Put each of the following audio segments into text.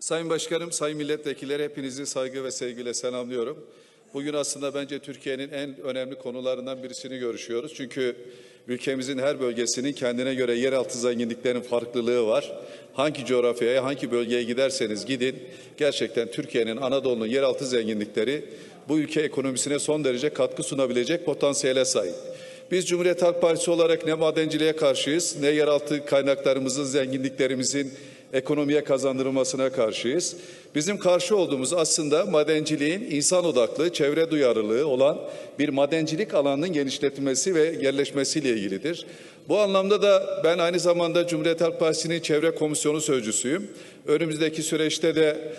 Sayın Başkanım, Sayın Milletvekilleri hepinizi saygı ve sevgiyle selamlıyorum. Bugün aslında bence Türkiye'nin en önemli konularından birisini görüşüyoruz. Çünkü ülkemizin her bölgesinin kendine göre yeraltı zenginliklerinin farklılığı var. Hangi coğrafyaya, hangi bölgeye giderseniz gidin, gerçekten Türkiye'nin, Anadolu'nun yeraltı zenginlikleri bu ülke ekonomisine son derece katkı sunabilecek potansiyele sahip. Biz Cumhuriyet Halk Partisi olarak ne madenciliğe karşıyız, ne yeraltı kaynaklarımızın, zenginliklerimizin ekonomiye kazandırılmasına karşıyız. Bizim karşı olduğumuz aslında madenciliğin insan odaklı, çevre duyarlılığı olan bir madencilik alanının genişletilmesi ve yerleşmesiyle ilgilidir. Bu anlamda da ben aynı zamanda Cumhuriyet Halk Partisi'nin Çevre Komisyonu Sözcüsüyüm. Önümüzdeki süreçte de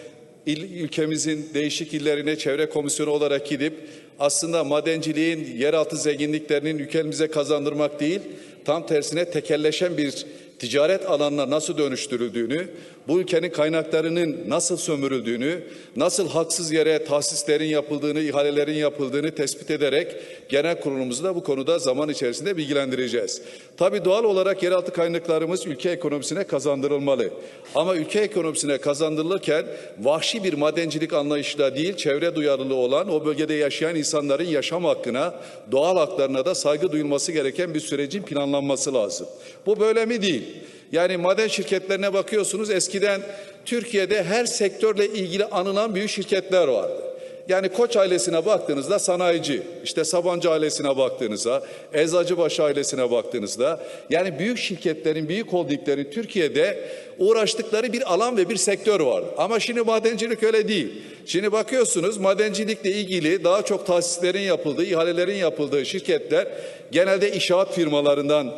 il, ülkemizin değişik illerine çevre komisyonu olarak gidip aslında madenciliğin yeraltı zenginliklerinin ülkemize kazandırmak değil, tam tersine tekelleşen bir ticaret alanına nasıl dönüştürüldüğünü, bu ülkenin kaynaklarının nasıl sömürüldüğünü, nasıl haksız yere tahsislerin yapıldığını, ihalelerin yapıldığını tespit ederek genel kurulumuzu da bu konuda zaman içerisinde bilgilendireceğiz. Tabii doğal olarak yeraltı kaynaklarımız ülke ekonomisine kazandırılmalı. Ama ülke ekonomisine kazandırılırken vahşi bir madencilik anlayışla değil, çevre duyarlılığı olan o bölgede yaşayan insanların yaşam hakkına, doğal haklarına da saygı duyulması gereken bir sürecin planlanması lazım. Bu böyle mi değil? Yani maden şirketlerine bakıyorsunuz eskiden Türkiye'de her sektörle ilgili anılan büyük şirketler vardı. Yani Koç ailesine baktığınızda sanayici, işte Sabancı ailesine baktığınızda, Eczacıbaşı ailesine baktığınızda yani büyük şirketlerin, büyük holdinglerin Türkiye'de uğraştıkları bir alan ve bir sektör var. Ama şimdi madencilik öyle değil. Şimdi bakıyorsunuz madencilikle ilgili daha çok tahsislerin yapıldığı, ihalelerin yapıldığı şirketler genelde inşaat firmalarından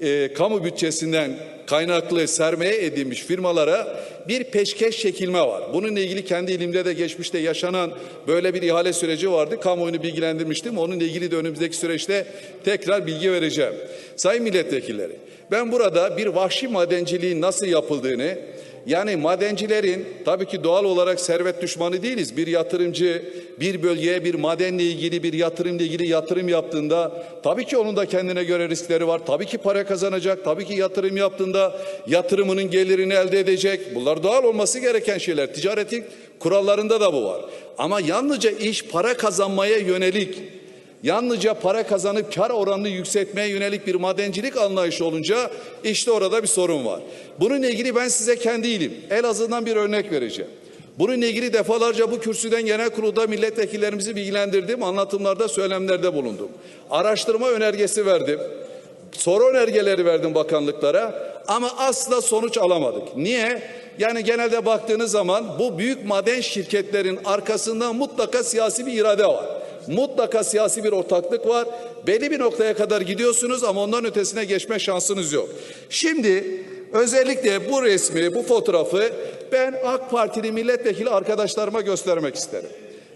e, kamu bütçesinden kaynaklı sermaye edilmiş firmalara bir peşkeş çekilme var. Bununla ilgili kendi ilimde de geçmişte yaşanan böyle bir ihale süreci vardı. Kamuoyunu bilgilendirmiştim. Onunla ilgili de önümüzdeki süreçte tekrar bilgi vereceğim. Sayın milletvekilleri, ben burada bir vahşi madenciliğin nasıl yapıldığını, yani madencilerin tabii ki doğal olarak servet düşmanı değiliz. Bir yatırımcı bir bölgeye bir madenle ilgili bir yatırımla ilgili yatırım yaptığında tabii ki onun da kendine göre riskleri var. Tabii ki para kazanacak. Tabii ki yatırım yaptığında yatırımının gelirini elde edecek. Bunlar doğal olması gereken şeyler. Ticaretin kurallarında da bu var. Ama yalnızca iş para kazanmaya yönelik Yalnızca para kazanıp kar oranını yükseltmeye yönelik bir madencilik anlayışı olunca işte orada bir sorun var. Bununla ilgili ben size kendi ilim Elazığ'dan bir örnek vereceğim. Bununla ilgili defalarca bu kürsüden genel kurulda milletvekillerimizi bilgilendirdim, anlatımlarda, söylemlerde bulundum. Araştırma önergesi verdim, soru önergeleri verdim bakanlıklara ama asla sonuç alamadık. Niye? Yani genelde baktığınız zaman bu büyük maden şirketlerin arkasında mutlaka siyasi bir irade var. Mutlaka siyasi bir ortaklık var. Belli bir noktaya kadar gidiyorsunuz ama ondan ötesine geçme şansınız yok. Şimdi özellikle bu resmi, bu fotoğrafı ben AK Partili milletvekili arkadaşlarıma göstermek isterim.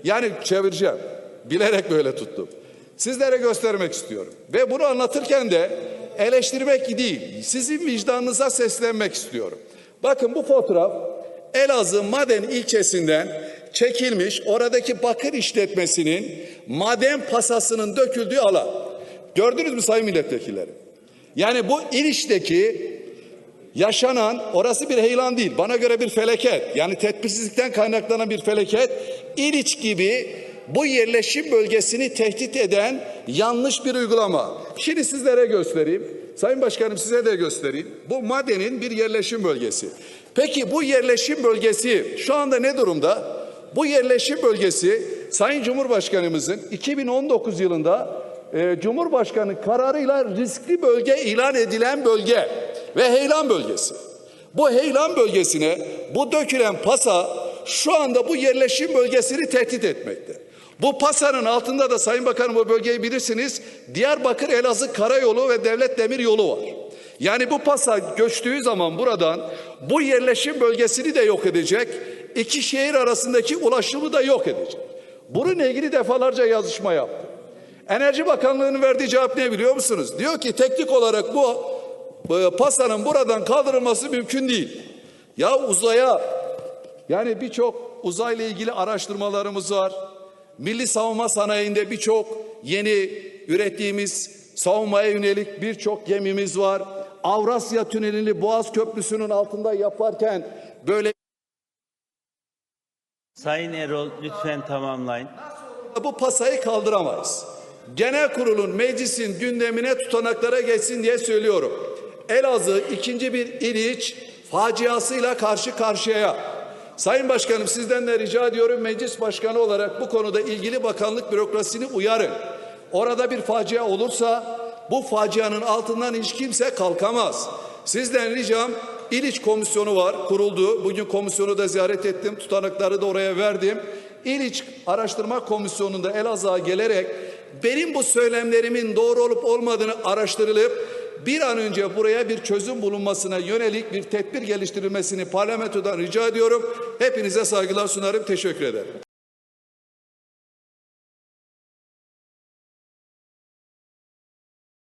Yani çevireceğim. Bilerek böyle tuttum. Sizlere göstermek istiyorum. Ve bunu anlatırken de eleştirmek değil, sizin vicdanınıza seslenmek istiyorum. Bakın bu fotoğraf Elazığ Maden ilçesinden çekilmiş oradaki bakır işletmesinin maden pasasının döküldüğü alan. Gördünüz mü sayın milletvekilleri? Yani bu İliç'teki yaşanan orası bir heyelan değil. Bana göre bir felaket. Yani tedbirsizlikten kaynaklanan bir felaket. İliç gibi bu yerleşim bölgesini tehdit eden yanlış bir uygulama. Şimdi sizlere göstereyim. Sayın Başkanım size de göstereyim. Bu madenin bir yerleşim bölgesi. Peki bu yerleşim bölgesi şu anda ne durumda? Bu yerleşim bölgesi Sayın Cumhurbaşkanımızın 2019 yılında e, Cumhurbaşkanı kararıyla riskli bölge ilan edilen bölge ve Heylan bölgesi. Bu Heylan bölgesine bu dökülen pasa şu anda bu yerleşim bölgesini tehdit etmekte. Bu pasanın altında da Sayın Bakanım o bölgeyi bilirsiniz. Diyarbakır Elazığ Karayolu ve Devlet Demir Yolu var. Yani bu pasa göçtüğü zaman buradan bu yerleşim bölgesini de yok edecek. İki şehir arasındaki ulaşımı da yok edecek. Bununla ilgili defalarca yazışma yaptı. Enerji Bakanlığı'nın verdiği cevap ne biliyor musunuz? Diyor ki teknik olarak bu, bu pasanın buradan kaldırılması mümkün değil. Ya uzaya yani birçok uzayla ilgili araştırmalarımız var. Milli savunma sanayinde birçok yeni ürettiğimiz savunmaya yönelik birçok gemimiz var. Avrasya Tüneli'ni Boğaz Köprüsü'nün altında yaparken böyle Sayın Erol lütfen tamamlayın. Bu pasayı kaldıramayız. Genel kurulun meclisin gündemine tutanaklara geçsin diye söylüyorum. Elazığ ikinci bir İliç faciasıyla karşı karşıya. Sayın Başkanım sizden de rica ediyorum meclis başkanı olarak bu konuda ilgili bakanlık bürokrasisini uyarın. Orada bir facia olursa bu facianın altından hiç kimse kalkamaz. Sizden ricam İliç komisyonu var kuruldu. Bugün komisyonu da ziyaret ettim. Tutanakları da oraya verdim. İliç Araştırma Komisyonu'nda Elazığ'a gelerek benim bu söylemlerimin doğru olup olmadığını araştırılıp bir an önce buraya bir çözüm bulunmasına yönelik bir tedbir geliştirilmesini parlamentodan rica ediyorum. Hepinize saygılar sunarım. Teşekkür ederim.